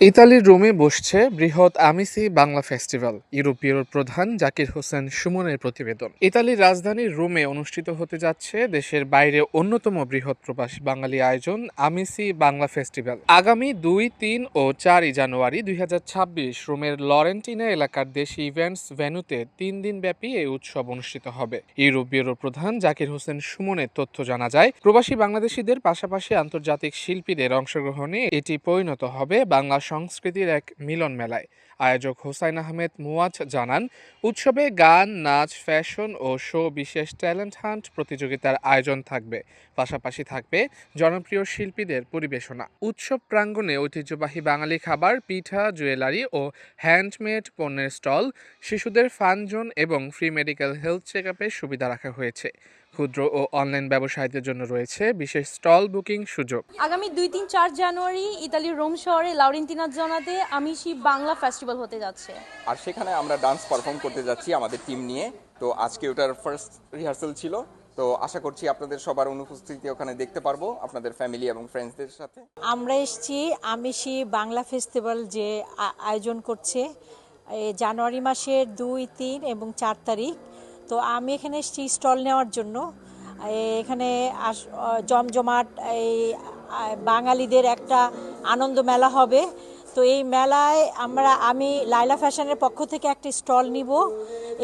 ইতালির রোমে বসছে বৃহৎ আমিসি বাংলা ফেস্টিভ্যাল, ইউরোপীয় প্রধান জাকির হোসেন সুমনের প্রতিবেদন। ইতালির রাজধানী রোমে অনুষ্ঠিত হতে যাচ্ছে দেশের বাইরে অন্যতম বৃহৎ প্রবাসী বাঙালি আয়োজন আমিসি বাংলা ফেস্টিভ্যাল। আগামী দুই, তিন ও চারই জানুয়ারি দুই রোমের লরেন্টিনা এলাকার দেশি ইভেন্টস ভেন্যুতে তিন দিন ব্যাপী এই উৎসব অনুষ্ঠিত হবে। ইউরোপীয় প্রধান জাকির হোসেন সুমনের তথ্য জানা যায়, প্রবাসী বাংলাদেশিদের পাশাপাশি আন্তর্জাতিক শিল্পীদের অংশগ্রহণে এটি পরিণত হবে বাংলা সংস্কৃতির এক মিলন মেলায় আয়োজক হোসাইন আহমেদ মুয়াজ জানান, উৎসবে গান, নাচ, ফ্যাশন ও শো বিশেষ ট্যালেন্ট হান্ট প্রতিযোগিতার আয়োজন থাকবে। পাশাপাশি থাকবে জনপ্রিয় শিল্পীদের পরিবেশনা। উৎসব প্রাঙ্গণে ঐতিহ্যবাহী বাঙালি খাবার, পিঠা, জুয়েলারি ও হ্যান্ডমেড পণ্যের স্টল, শিশুদের ফান জোন এবং ফ্রি মেডিকেল হেলথ চেক সুবিধা রাখা হয়েছে। ক্ষুদ্র ও অনলাইন ব্যবসায়ীদের জন্য রয়েছে বিশেষ স্টল বুকিং সুযোগ। আগামী দুই তিন চার জানুয়ারি ইতালির রোম শহরে লাউরেন্তিনা জনাতে আমিষি বাংলা ফেস্টিভ্যাল হতে যাচ্ছে। আর সেখানে আমরা ডান্স পারফর্ম করতে যাচ্ছি আমাদের টিম নিয়ে। তো আজকে ওটার ফার্স্ট রিহার্সাল ছিল। তো আশা করছি আপনাদের সবার অনুপস্থিতি ওখানে দেখতে পারব আপনাদের ফ্যামিলি এবং ফ্রেন্ডসদের সাথে। আমরা এসেছি আমিষি বাংলা ফেস্টিভ্যাল যে আয়োজন করছে। এই জানুয়ারি মাসের দুই তিন এবং চার তারিখ। তো আমি এখানে এসেছি স্টল নেওয়ার জন্য। এখানে জমজমাট, এই বাঙালিদের একটা আনন্দ মেলা হবে। তো এই মেলায় আমরা, আমি লাইলা ফ্যাশনের পক্ষ থেকে একটা স্টল নিব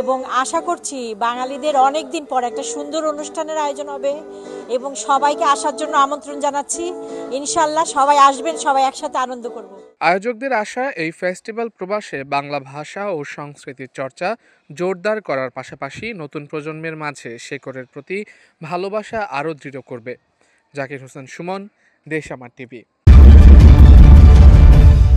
এবং আশা করছি বাঙালিদের অনেক দিন পর একটা সুন্দর অনুষ্ঠানের আয়োজন হবে এবং সবাইকে আসার জন্য আমন্ত্রণ জানাচ্ছি। ইনশাল্লাহ সবাই আসবেন, সবাই একসাথে আনন্দ করব। আয়োজকদের আশা, এই ফেস্টিভ্যাল প্রবাসে বাংলা ভাষা ও সংস্কৃতির চর্চা জোরদার করার পাশাপাশি নতুন প্রজন্মের মাঝে শেকড়ের প্রতি ভালোবাসা আরও দৃঢ় করবে। জাকির হোসেন সুমন, দেশ আমার টিভি।